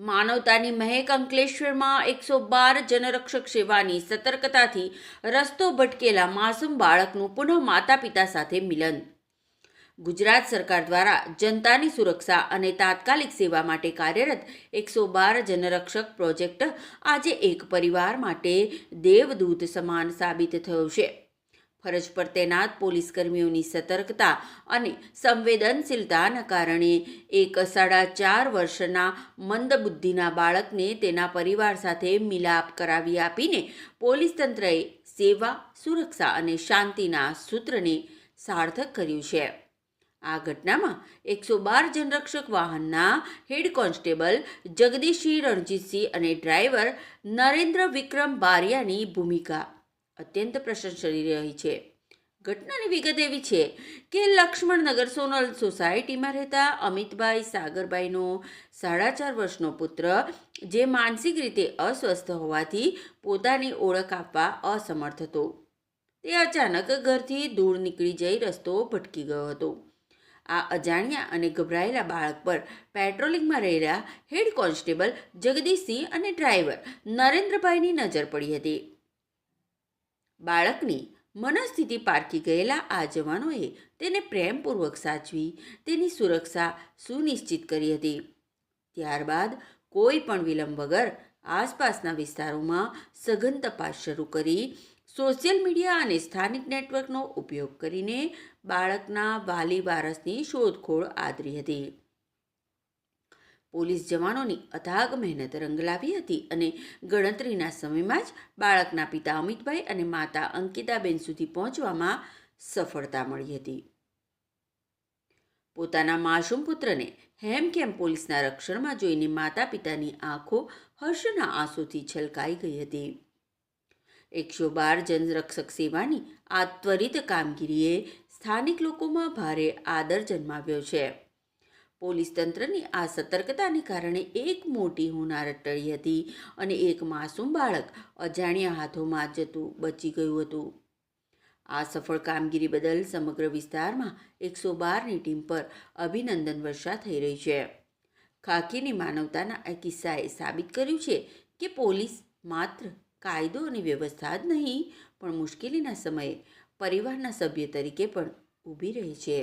માનવતાની મહેક અંકલેશ્વરમાં એકસો બાર જનરક્ષક સેવાની સતર્કતાથી રસ્તો ભટકેલા માસૂમ બાળકનું પુનઃ માતા પિતા સાથે મિલન. ગુજરાત સરકાર દ્વારા જનતાની સુરક્ષા અને તાત્કાલિક સેવા માટે કાર્યરત એકસો બાર જનરક્ષક પ્રોજેક્ટ આજે એક પરિવાર માટે દેવદૂત સમાન સાબિત થયો છે. ફરજ પર તૈનાત પોલીસ કર્મીઓની સતર્કતા અને સંવેદનશીલતાના કારણે એક સાડા ચાર વર્ષના મંદબુદ્ધિના બાળકને તેના પરિવાર સાથે મિલાપ કરાવી આપીને પોલીસ તંત્રએ સેવા, સુરક્ષા અને શાંતિના સૂત્રને સાર્થક કર્યું છે. આ ઘટનામાં એકસો બાર જનરક્ષક વાહનના હેડ કોન્સ્ટેબલ જગદીશસિંહ રણજીતસિંહ અને ડ્રાઈવર નરેન્દ્ર વિક્રમ બારિયાની ભૂમિકા અત્યંત પ્રશંસરી રહી છે. ઘટનાની વિગત એવી છે કે લક્ષ્મણનગર સોનલ સોસાયટીમાં રહેતા અમિતભાઈ સાગરભાઈનો સાડા ચાર વર્ષનો પુત્ર, જે માનસિક રીતે અસ્વસ્થ હોવાથી પોતાની ઓળખ આપવા અસમર્થ હતો. તે અચાનક ઘરથી દૂર નીકળી જઈ રસ્તો ભટકી ગયો હતો. આ અજાણ્યા અને ગભરાયેલા બાળક પર પેટ્રોલિંગમાં રહેલા હેડ કોન્સ્ટેબલ જગદીશસિંહ અને ડ્રાઈવર નરેન્દ્રભાઈની નજર પડી હતી. બાળકની મનસ્થિતિ પારખી ગયેલા આ જવાનોએ તેને પ્રેમપૂર્વક સાચવી, તેની સુરક્ષા સુનિશ્ચિત કરી હતી. ત્યારબાદ કોઈ પણ વિલંબ વગર આસપાસના વિસ્તારોમાં સઘન તપાસ શરૂ કરી, સોશિયલ મીડિયા અને સ્થાનિક નેટવર્કનો ઉપયોગ કરીને બાળકના વાલી વારસની શોધખોળ આદરી હતી. પોલીસ જવાનોની અથાગ મહેનત રંગ લાવી હતી અને ગણતરીના સમયમાં જ બાળકના પિતા અમિતભાઈ અને માતા અંકિતાબેન સુધી પહોંચવામાં સફળતા મળી હતી. પોતાના માસૂમ પુત્રને હેમખેમ પોલીસના રક્ષણમાં જોઈને માતા પિતાની આંખો હર્ષના આંસુથી છલકાઈ ગઈ હતી. એકસો બાર જનરક્ષક સેવાની આ ત્વરિત કામગીરીએ સ્થાનિક લોકોમાં ભારે આદર જન્માવ્યો છે. પોલીસ તંત્રની આ સતર્કતાને કારણે એક મોટી હોનારત ટળી હતી અને એક માસૂમ બાળક અજાણ્યા હાથોમાં જતું બચી ગયું હતું. આ સફળ કામગીરી બદલ સમગ્ર વિસ્તારમાં એકસો બારની ટીમ પર અભિનંદન વર્ષા થઈ રહી છે. ખાકીની માનવતાના આ કિસ્સાએ સાબિત કર્યું છે કે પોલીસ માત્ર કાયદો અને વ્યવસ્થા જ નહીં, પણ મુશ્કેલીના સમયે પરિવારના સભ્ય તરીકે પણ ઊભી રહે છે.